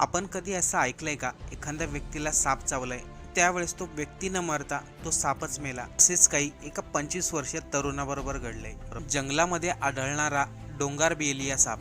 आपण कधी असं ऐकलंय का? एखाद्या व्यक्तीला साप चावलाय. त्यावेळेस तो व्यक्ती न मरता तो सापच मेला. असेच काही एका पंचवीस वर्षीय तरुणाबरोबर घडलंय. जंगलामध्ये आढळणारा डोंगार बेलिया साप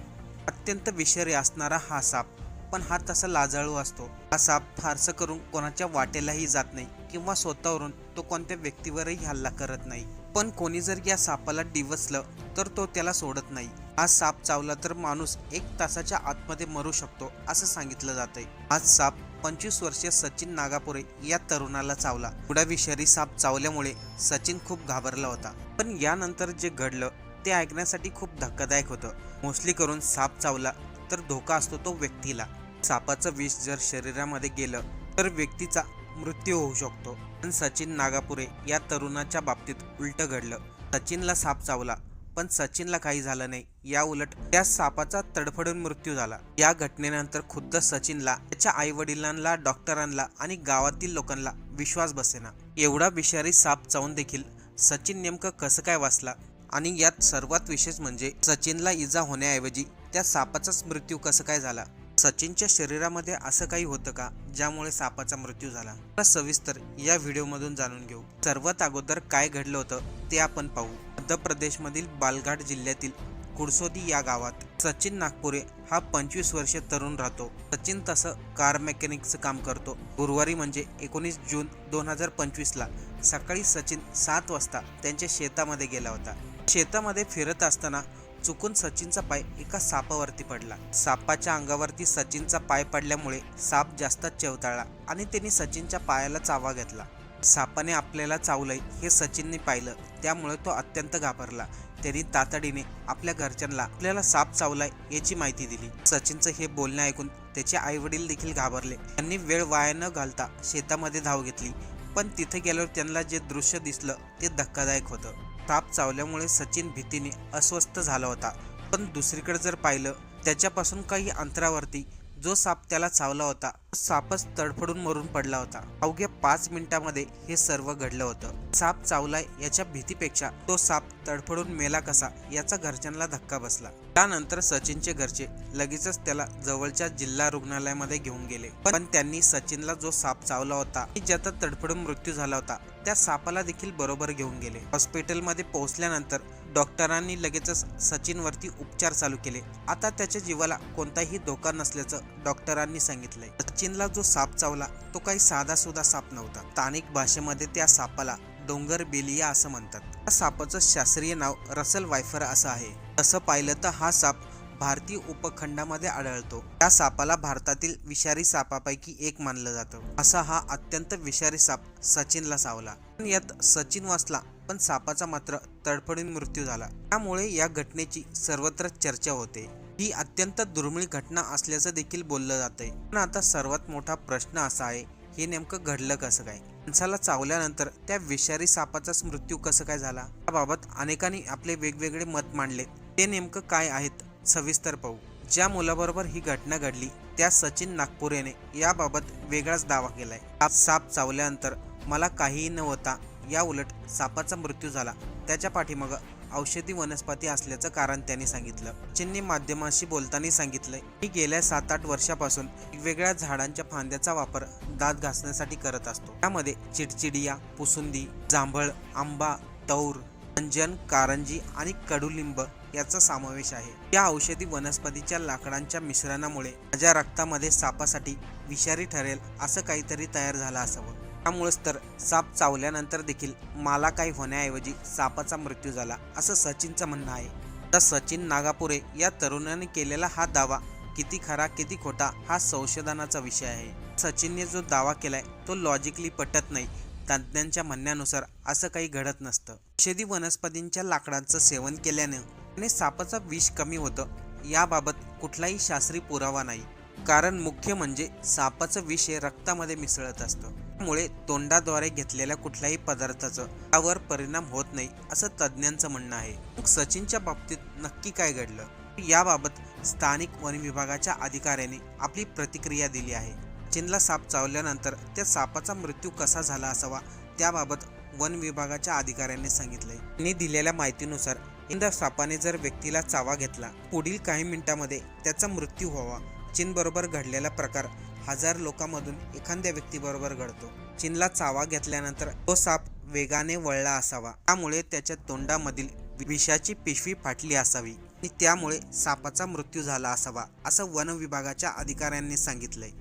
अत्यंत विषारी असणारा हा साप. पण हा तसा लाजाळू असतो. हा साप फारसं करून कोणाच्या वाटेलाही जात नाही किंवा स्वतःवरून तो कोणत्या व्यक्तीवरही हल्ला करत नाही. पण कोणी जर या सापाला डिवचलं तर तो त्याला सोडत नाही. हा साप चावला तर माणूस एक तासाच्या आतमध्ये मरू शकतो असं सांगितलं जातं आहे आज साप पंचवीस वर्षीय सचिन नागापुरे या तरुणाला चावला. एवढा विषारी साप चावल्यामुळे सचिन खूप घाबरला होता. पण यानंतर जे घडलं ते ऐकण्यासाठी खूप धक्कादायक होतं. मोस्टली करून साप चावला तर धोका असतो तो व्यक्तीला. सापाचं विष जर शरीरामध्ये गेलं तर व्यक्तीचा मृत्यू होऊ शकतो. पण सचिन नागापुरे या तरुणाच्या बाबतीत उलट घडलं. सचिनला साप चावला पण सचिनला काही झालं नाही. या उलट त्या सापाचा तडफडून मृत्यू झाला. या घटनेनंतर खुद्द सचिनला त्याच्या आई वडिलांना डॉक्टरांना आणि गावातील लोकांना विश्वास बसेना. एवढा विषारी साप चावून देखील सचिन नेमकं कसं काय वाचला? आणि यात सर्वात विशेष म्हणजे सचिनला इजा होण्याऐवजी त्या सापाचाच मृत्यू कसं काय झाला? सचिनच्या शरीरामध्ये असं काही होतं का ज्यामुळे सापाचा मृत्यू झाला? सविस्तर या व्हिडिओमधून जाणून घेऊ. सर्वात अगोदर काय घडलं होतं ते आपण पाहू. मध्य प्रदेशमधील बालघाट जिल्ह्यातील कुडसोदी या गावात सचिन नागपुरे हा पंचवीस वर्षे तरुण राहतो. सचिन तसं कार मेकॅनिकचं काम करतो. गुरुवारी म्हणजे एकोणीस जून दोन हजार पंचवीसला सकाळी सचिन सात वाजता त्यांच्या शेतामध्ये गेला होता. शेतामध्ये फिरत असताना चुकून सचिनचा पाय एका सापावरती पडला. सापाच्या अंगावरती सचिनचा पाय पडल्यामुळे साप जास्त चेवताळला आणि त्यांनी सचिनच्या पायाला चावा घेतला. सापाने आपल्याला चावलंय हे सचिनने पाहिलं. त्यामुळे तो अत्यंत घाबरला. त्यांनी तातडीने आपल्या घरच्यांना आपल्याला साप चावलाय याची माहिती दिली. सचिनचं हे बोलणं ऐकून त्याचे आई वडील देखील घाबरले. त्यांनी वेळ वाया न घालता शेतामध्ये धाव घेतली. पण तिथे गेल्यावर त्यांना जे दृश्य दिसलं ते धक्कादायक होतं. साप चावल्यामुळे सचिन भीतीने अस्वस्थ झाला होता. पण दुसरीकडे जर पाहिलं त्याच्यापासून काही अंतरावरती जो साप त्याला चावला होता तो सापच तडफडून मरून पडला होता. अवघ्या पाच मिनिटामध्ये हे सर्व घडलं होतं. साप चावलाय याच्या भीतीपेक्षा तो साप तडफडून मेला कसा याचा घरच्यांना धक्का बसला. त्यानंतर सचिनचे घरचे लगेचच त्याला जवळच्या जिल्हा रुग्णालयामध्ये घेऊन गेले. पण त्यांनी सचिनला जो साप चावला होता ज्याचा तडफडून मृत्यू झाला होता त्या सापाला देखील बरोबर घेऊन गेले. हॉस्पिटलमध्ये पोहोचल्यानंतर डॉक्टरांनी लगेचच सचिनवरती उपचार चालू केले. आता त्याच्या जीवाला कोणताही धोका नसल्याचं डॉक्टरांनी सांगितलंय. सचिनला जो साप चावला तो काही साधा सुद्धा साप नव्हता. स्थानिक भाषेमध्ये त्या सापाला डोंगर बेलिया असं म्हणतात. सापाचं शास्त्रीय नाव रसल वायफर असं आहे. तसं पाहिलं तर हा साप भारतीय उपखंडामध्ये आढळतो. या सापाला भारतातील विषारी सापापैकी एक मानलं जातं. असा हा अत्यंत विषारी साप सचिनला चावला पण यात सचिन वाचला पण सापाचा मात्र तडफडून मृत्यू झाला. त्यामुळे या घटनेची सर्वत्र चर्चा होते. ही अत्यंत दुर्मिळ घटना असल्याचं देखील बोललं जातंय. पण आता सर्वात मोठा प्रश्न असा आहे हे नेमकं घडलं कसं काय? माणसाला चावल्यानंतर त्या विषारी सापाचाच मृत्यू कसं काय झाला? याबाबत अनेकांनी आपले वेगवेगळे मत मांडले. ते नेमकं काय आहेत? सविस्तर पाहू. ज्या मुलाबरोबर ही घटना घडली त्या सचिन नागपुरेने याबाबत वेगळाच दावा केलाय. साप साप चावल्यानंतर मला काहीही न होता या उलट सापाचा मृत्यू झाला. त्याच्या पाठीमागं औषधी वनस्पती असल्याचं कारण त्यांनी सांगितलं. चीननी माध्यमांशी बोलताना सांगितलंय की गेल्या सात आठ वर्षापासून वेगवेगळ्या झाडांच्या फांद्याचा वापर दात घासण्यासाठी करत असतो. त्यामध्ये चिडचिडिया पुसुंदी जांभळ आंबा तौर अंजन कारंजी आणि कडुलिंब याचा समावेश आहे. या औषधी वनस्पतीच्या लाकडांच्या मिश्रणामुळे माझ्या रक्तामध्ये सापासाठी विषारी ठरेल असं काहीतरी तयार झालं असावं. त्यामुळेच तर साप चावल्यानंतर देखील मला काही होण्याऐवजी सापाचा मृत्यू झाला असं सचिनचं म्हणणं आहे. तर सचिन नागापुरे या तरुणाने केलेला हा दावा किती खरा किती खोटा हा संशोधनाचा विषय आहे. सचिनने जो दावा केलाय तो लॉजिकली पटत नाही. तज्ज्ञांच्या म्हणण्यानुसार असं काही घडत नसतं. औषधी वनस्पतींच्या लाकडांचं सेवन केल्याने आणि सापाचं विष कमी होतं याबाबत कुठलाही शास्त्रीय पुरावा नाही. कारण मुख्य म्हणजे सापाचं विष हे रक्तामध्ये मिसळत असतं. त्यामुळे तोंडाद्वारे घेतलेल्या कुठल्याही पदार्थाचं त्यावर परिणाम होत नाही असं तज्ज्ञांचं म्हणणं आहे. मग सचिनच्या बाबतीत नक्की काय घडलं? याबाबत स्थानिक वन विभागाच्या अधिकाऱ्याने आपली प्रतिक्रिया दिली आहे. सचिनला साप चावल्यानंतर त्या सापाचा मृत्यू कसा झाला असावा त्याबाबत वन विभागाच्या अधिकाऱ्यांनी सांगितले त्यांनी दिलेल्या माहितीनुसार इंदा सापाने जर व्यक्तीला चावा घेतला पुढील काही मिनिटांमध्ये त्याचा मृत्यू व्हावा. चीनबरोबर घडलेला प्रकार हजार लोकांमधून एखाद्या व्यक्तीबरोबर घडतो. चीनला चावा घेतल्यानंतर तो साप वेगाने वळला असावा. त्यामुळे त्याच्या तोंडामधील विषाची पिशवी फाटली असावी आणि त्यामुळे सापाचा मृत्यू झाला असावा असं वन विभागाच्या अधिकाऱ्यांनी सांगितलंय.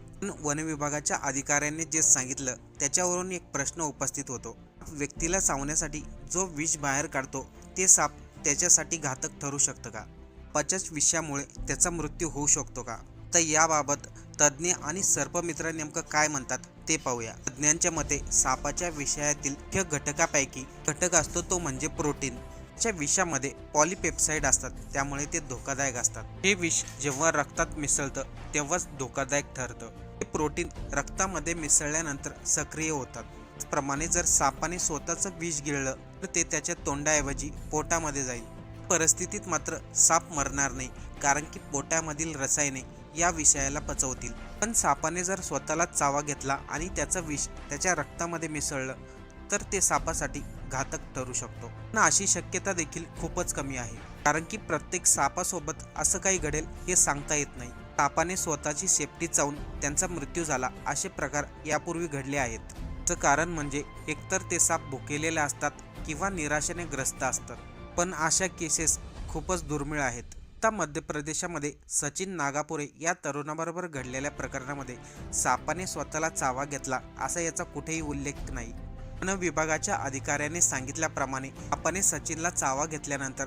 वन विभागाच्या अधिकाऱ्यांनी जे सांगितलं त्याच्यावरून एक प्रश्न उपस्थित होतो. व्यक्तीला सावण्यासाठी जो विष बाहेर काढतो ते साप त्याच्यासाठी घातक ठरू शकतं का? पचच विषामुळे त्याचा मृत्यू होऊ शकतो का? तर याबाबत तज्ज्ञ आणि सर्पमित्र नेमकं काय म्हणतात ते पाहूया. तज्ज्ञांच्या मते सापाच्या विषयातील मुख्य घटकापैकी घटक असतो तो म्हणजे प्रोटीन. च्या विषामध्ये पॉलिपेप्साइड असतात त्यामुळे ते धोकादायक असतात. हे विष जेव्हा रक्तात मिसळतं तेव्हाच धोकादायक ठरतं. हे प्रोटीन रक्तामध्ये मिसळल्यानंतर सक्रिय होतात. त्याचप्रमाणे जर सापाने स्वतःचं विष गिळलं तर ते त्याच्या तोंडाऐवजी पोटामध्ये जाईल. परिस्थितीत मात्र साप मरणार नाही कारण की पोटामधील रसायने या विषयाला पचवतील. पण सापाने जर स्वतःला चावा घेतला आणि त्याचं विष त्याच्या रक्तामध्ये मिसळलं तर ते सापासाठी घातक ठरू शकतो. पण अशी शक्यता देखील खूपच कमी आहे कारण की प्रत्येक सापासोबत असं काही घडेल हे सांगता येत नाही. तापाने स्वतःची सेफ्टी चावून त्यांचा मृत्यू झाला असे प्रकार यापूर्वी घडले आहेत. याचं कारण म्हणजे एकतर ते साप भुकेलेले असतात किंवा निराशेने ग्रस्त असतात. पण अशा केसेस खूपच दुर्मिळ आहेत. आता मध्य प्रदेशामध्ये सचिन नागापुरे या तरुणाबरोबर घडलेल्या प्रकरणामध्ये सापाने स्वतःला चावा घेतला असा याचा कुठेही उल्लेख नाही. वन विभागाच्या अधिकाऱ्याने सांगितल्याप्रमाणे सापाने सचिनला चावा घेतल्यानंतर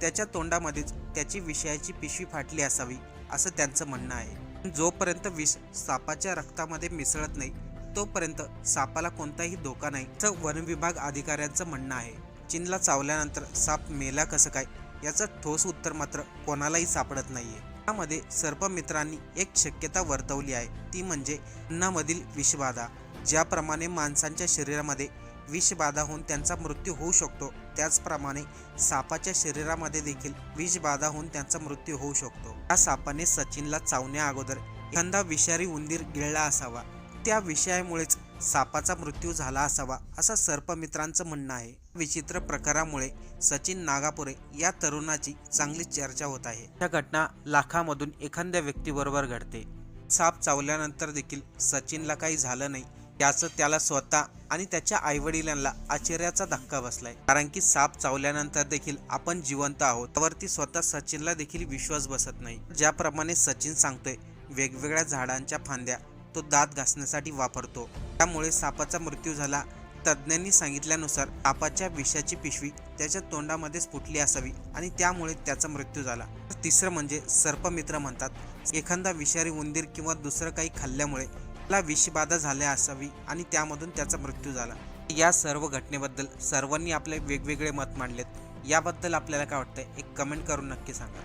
त्याच्या तोंडामध्येच त्याची विषयाची पिशवी फाटली असावी. असं त्यांचं म्हणणं आहे. जोपर्यंत विष सापाच्या रक्तामध्ये मिसळत नाही तोपर्यंत सापाला कोणताही धोका नाही असं वन विभाग अधिकाऱ्यांचं म्हणणं आहे. चीनला चावल्यानंतर साप मेला कसं काय? याचं ठोस उत्तर मात्र कोणालाही सापडत नाहीये. त्यामध्ये सर्पमित्रांनी एक शक्यता वर्तवली आहे ती म्हणजे अन्नामधील विषबाधा. ज्याप्रमाणे माणसांच्या शरीरामध्ये विषबाधा होऊन त्यांचा मृत्यू होऊ शकतो. त्याचप्रमाणे सापाच्या शरीरामध्ये देखील विषबाधा होऊन त्यांचा मृत्यू होऊ शकतो. या सापाने सचिनला चावण्या अगोदर एखादा विषारी उंदीर गिळला असावा. त्या विषयामुळेच सापाचा मृत्यू झाला असावा असं सर्पमित्रांचं म्हणणं आहे. विचित्र प्रकारामुळे सचिन नागापुरे या तरुणाची चांगली चर्चा होत आहे. या घटना लाखामधून एखाद्या व्यक्तीबरोबर घडते. साप चावल्यानंतर देखील सचिनला काही झालं नाही. त्याचं त्याला स्वतः आणि त्याच्या आईवडिलांना आश्चर्याचा धक्का बसलाय. कारण की साप चावल्यानंतर देखील आपण जिवंत आहोत. त्यावरती स्वतः सचिनला देखील विश्वास बसत नाही. ज्याप्रमाणे सचिन सांगतोय वेगवेगळ्या झाडांच्या फांद्या तो दात घासण्यासाठी वापरतो. त्यामुळे सापाचा मृत्यू झाला. तज्ज्ञांनी सांगितल्यानुसार सापाच्या विषाची पिशवी त्याच्या तोंडामध्येच फुटली असावी आणि त्यामुळे त्याचा मृत्यू झाला. तिसरं म्हणजे सर्पमित्र म्हणतात. एखादा विषारी उंदीर किंवा दुसरं काही खाल्ल्यामुळे त्याला विषबाधा झाल्या असावी आणि त्यामधून त्याचा मृत्यू झाला. या सर्व घटनेबद्दल सर्वांनी आपले वेगवेगळे मत मांडलेत. याबद्दल आपल्याला काय वाटतं एक कमेंट करून नक्की सांगा.